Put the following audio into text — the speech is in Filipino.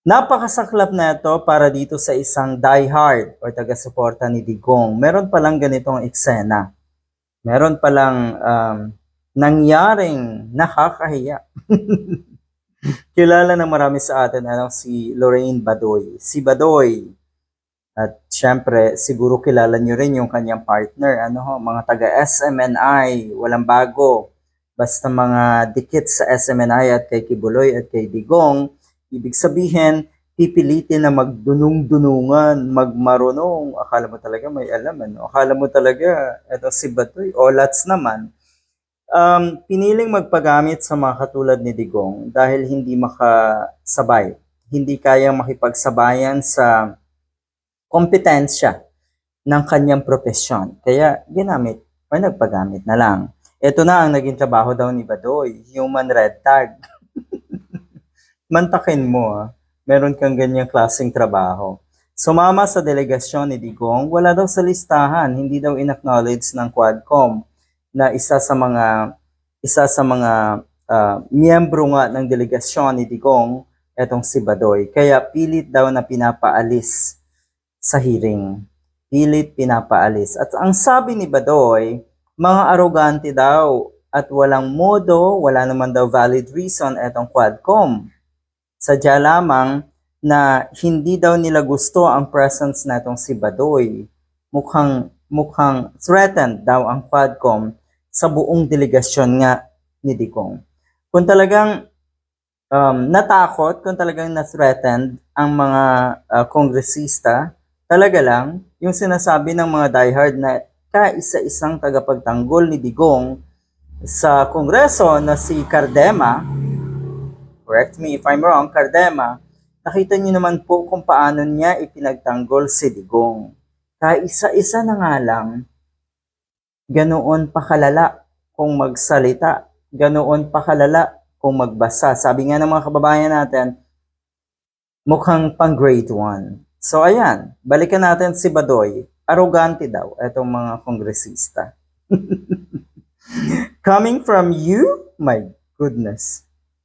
Napakasaklap na ito para dito sa isang diehard o taga-suporta ni Digong. Meron palang ganitong eksena. Meron palang um, nangyaring nakakahiya. Kilala ng marami sa atin ano, si Lorraine Badoy. Si Badoy, at syempre, siguro kilala nyo rin yung kanyang partner, ano ho, mga taga SMNI, walang bago. Basta mga dikit sa SMNI at kay Kibuloy at kay Digong, ibig sabihin, pipilitin na magdunong-dunungan, magmarunong. Akala mo talaga may alam, ano? Akala mo talaga, eto si Batoy, olats naman. Um, piniling magpagamit sa mga katulad ni Digong dahil hindi makasabay. Hindi kayang makipagsabayan sa kompetensya ng kanyang profesyon. Kaya ginamit o nagpagamit na lang. Ito na ang naging trabaho daw ni Badoy, human red tag. Mantakin mo, ah. meron kang ganyang klaseng trabaho. Sumama sa delegasyon ni Digong, wala daw sa listahan, hindi daw inacknowledge ng Quadcom na isa sa mga isa sa mga ah, miyembro nga ng delegasyon ni Digong etong si Badoy. Kaya pilit daw na pinapaalis sa hearing. Pilit pinapaalis. At ang sabi ni Badoy, mga arogante daw at walang modo, wala naman daw valid reason etong Quadcom. Sadya lamang na hindi daw nila gusto ang presence na itong si Badoy. Mukhang, mukhang threatened daw ang Quadcom sa buong delegasyon nga ni Digong. Kung talagang um, natakot, kung talagang na-threatened ang mga uh, kongresista, talaga lang, yung sinasabi ng mga diehard na kaisa-isang tagapagtanggol ni Digong sa kongreso na si Cardema, correct me if I'm wrong, Cardema, nakita niyo naman po kung paano niya ipinagtanggol si Digong. Kaisa-isa na nga lang, ganoon pa kalala kung magsalita, ganoon pa kalala kung magbasa. Sabi nga ng mga kababayan natin, mukhang pang grade 1. So ayan, balikan natin si Badoy. Arrogante daw itong mga kongresista. Coming from you, my goodness.